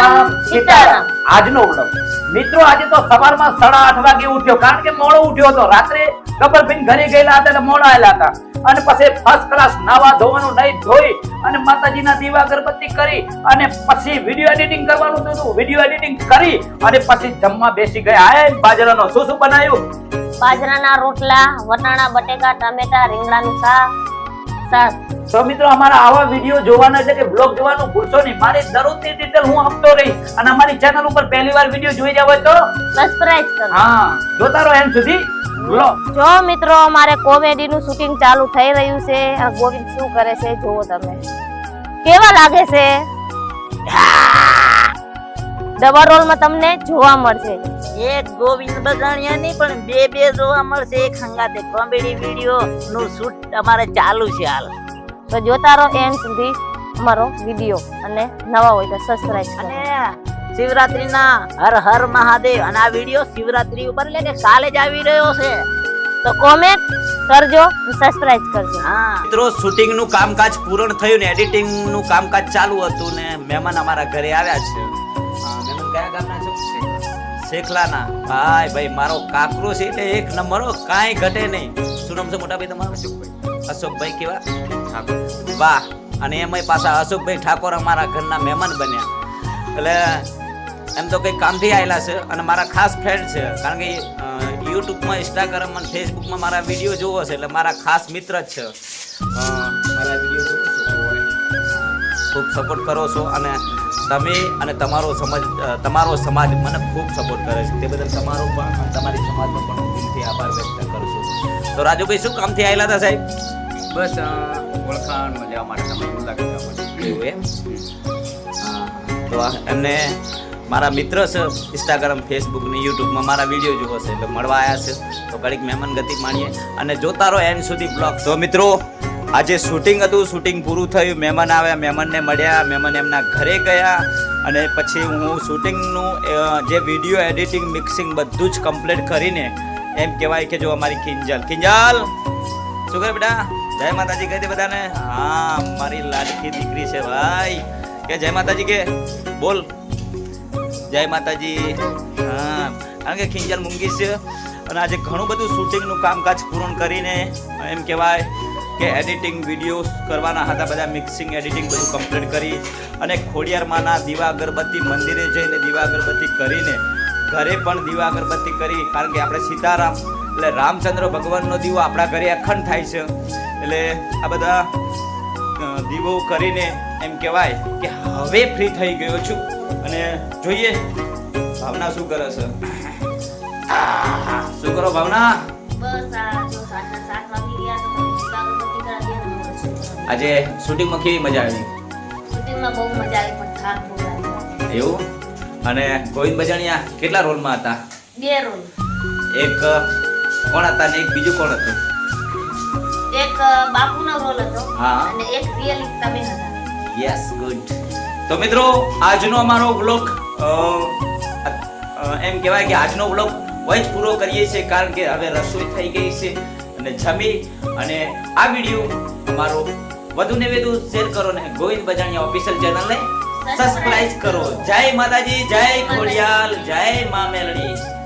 રામ સીતારામ. આજનો વ્લોગ મિત્રો આજે તો સવારમાં સાડા આઠ વાગે ઉઠ્યો કારણ કે મોડો ઉઠ્યો હતો. રાત્રે ગબ્બરભાઈ ઘરે ગયેલા હતા એટલે મોડા આવેલા હતા. અને પછી ફર્સ્ટ ક્લાસ નાવા ધોવાનું નહીં ધોઈ અને માતાજીના દીવા અગરબત્તી કરી અને પછી વીડિયો એડિટિંગ કરવાનું હતું. વીડિયો એડિટિંગ કરી અને પછી જમવા બેસી ગયા. આય બાજરાનો. શું શું બનાવ્યું? બાજરાના રોટલા વટાણા બટેકા ટામેટા રીંગણાનું શાક શાક તો મિત્રો અમારા આવા વીડિયો જોવાના છે કે બ્લોગ જોવાનું ભૂલશો નહીં. મારી દરરોજની ડિટેલ હું આપતો રહી અને અમારી ચેનલ ઉપર પહેલી વાર વીડિયો જોઈ જાવ હોય તો સબસ્ક્રાઇબ કરો. હા જોતા રહો એમ સુધી. જો મિત્રો અમારે કોમેડી નું શૂટિંગ ચાલુ થઈ રહ્યું છે. આ ગોવિંદ શું કરે છે જોવો તમે. કેવા લાગે છે? ડબલ રોલમાં તમને જોવા મળશે. એક ગોવિંદ બગાણિયા નહીં પણ બે બે જોવા મળશે. એક સંગાતે કોમેડી વીડિયો નું શૂટ અમારે ચાલુ છે હાલ. તો જોતા રહો એન્ડ સુધી અમારો વીડિયો અને નવા હોય તો સબસ્ક્રાઇબ કરો. અને શિવરાત્રીના હર હર મહાદેવ અને આ વીડિયો શિવરાત્રી ઉપર એટલે કે કાલે જ આવી રહ્યો છે. તો કોમેન્ટ કરજો સબસ્ક્રાઇબ કરજો. હા. મિત્રો શૂટિંગનું કામકાજ પૂર્ણ થયું ને એડિટિંગનું કામકાજ ચાલુ હતું ને મહેમાન અમારા ઘરે આવ્યા છે. મહેમાન કયા ગામના છો? શેખલાના. ભાઈ ભાઈ મારો કાકરો છે એટલે એક નંબર કાંઈ ઘટે નહીં. શું નામ છે મોટા ભાઈ તમારો? અશોકભાઈ. અશોકભાઈ કેવા? ઠાકોર. વાહ. અને એમાંય પાછા અશોકભાઈ ઠાકોર અમારા ઘરના મહેમાન બન્યા. એટલે એમ તો કંઈ કામથી આવેલા છે અને મારા ખાસ ફ્રેન્ડ છે. કારણ કે યુટ્યુબમાં ઇન્સ્ટાગ્રામ અને ફેસબુકમાં મારા વીડિયો જોવો છે એટલે મારા ખાસ મિત્ર જ છે. મારા વીડિયો ખૂબ સપોર્ટ કરો છો અને તમે અને તમારો સમાજ તમારો સમાજ મને ખૂબ સપોર્ટ કરે છે. તે બદલ તમારો પણ તમારી સમાજનો પણ હું દિલથી આભાર વ્યક્ત કરું છું. તો રાજુભાઈ શું કામથી આવેલા હતા સાહેબ? બસ ઓળખાણ મજા માટે તમારી મુલાકાત એવું એમ? તો એમને મારા મિત્ર છે ઇન્સ્ટાગ્રામ ફેસબુક ને યુટ્યુબમાં મારા વીડિયો જુઓ છે. એટલે મળવા આવ્યા છે. તો ઘડીક મહેમાન ગતિ માણીએ. અને જોતા રહો એન્ડ સુધી બ્લોગ. તો મિત્રો આજે શૂટિંગ હતું શૂટિંગ પૂરું થયું, મહેમાન આવ્યા, મહેમાનને મળ્યા, મહેમાન એમના ઘરે ગયા અને પછી હું શૂટિંગનું જે વીડિયો એડિટિંગ મિક્સિંગ બધું જ કમ્પ્લીટ કરીને એમ કહેવાય કે જો અમારી કિંજલ. કિંજલ! શું કરે બેટા? જય માતાજી કહી દે બધાને. હા, મારી લાડકી દીકરી છે ભાઈ. કે જય માતાજી કે? બોલ. જય માતાજી. હા. કારણ કે ખીંજલ મૂંગી છે. અને આજે ઘણું બધું શૂટિંગનું કામકાજ પૂર્ણ કરીને એમ કહેવાય કે એડિટિંગ વીડિયો કરવાના હતા, બધા મિક્સિંગ, એડિટિંગ બધું કમ્પ્લીટ કરી અને ખોડિયારમાંના દીવા અગરબત્તી મંદિરે જઈને દીવા અગરબત્તી કરીને ઘરે પણ દીવા અગરબત્તી કરી, કારણ કે આપણે સીતારામ, એટલે રામચંદ્ર ભગવાનનો દીવો આપણા ઘરે અખંડ થાય છે. એટલે આ બધા દીવો કરીને એમ કહેવાય કે હવે ફ્રી થઈ ગયો છું. અને જોઈએ, ભાવના શું કરે છે? શું કરો ભાવના? બસ આ જો સાંજના સાત વાગી ગયા તો. આજે શૂટિંગમાં કેવી મજા આવી? શૂટિંગમાં બહુ મજા આવી પણ થાક બહુ લાગ્યો. એવું? અને ગોવિંદ બજાણિયા કેટલા રોલમાં હતા? બે રોલ. એક કોણ હતા ને એક બીજું કોણ હતું? એક બાપુનો રોલ હતો હા. અને એક રિયલી તમે હતા. યસ ગુડ તો મિત્રો આજનો અમારો બ્લોગ એમ કહેવાય કે આજનો વ્લોગ વોઇસ પૂરો કરીએ છીએ કારણ કે હવે રસોઈ થઈ ગઈ છે અને જમી અને આ વીડિયો અમારો વધુ ને વધુ શેર કરો ને ગોવિંદ બજાણિયા ઓફિશિયલ ચેનલને સબસ્ક્રાઇબ કરો. જય માતાજી જય ખોડિયાલ જય મા મેલડી.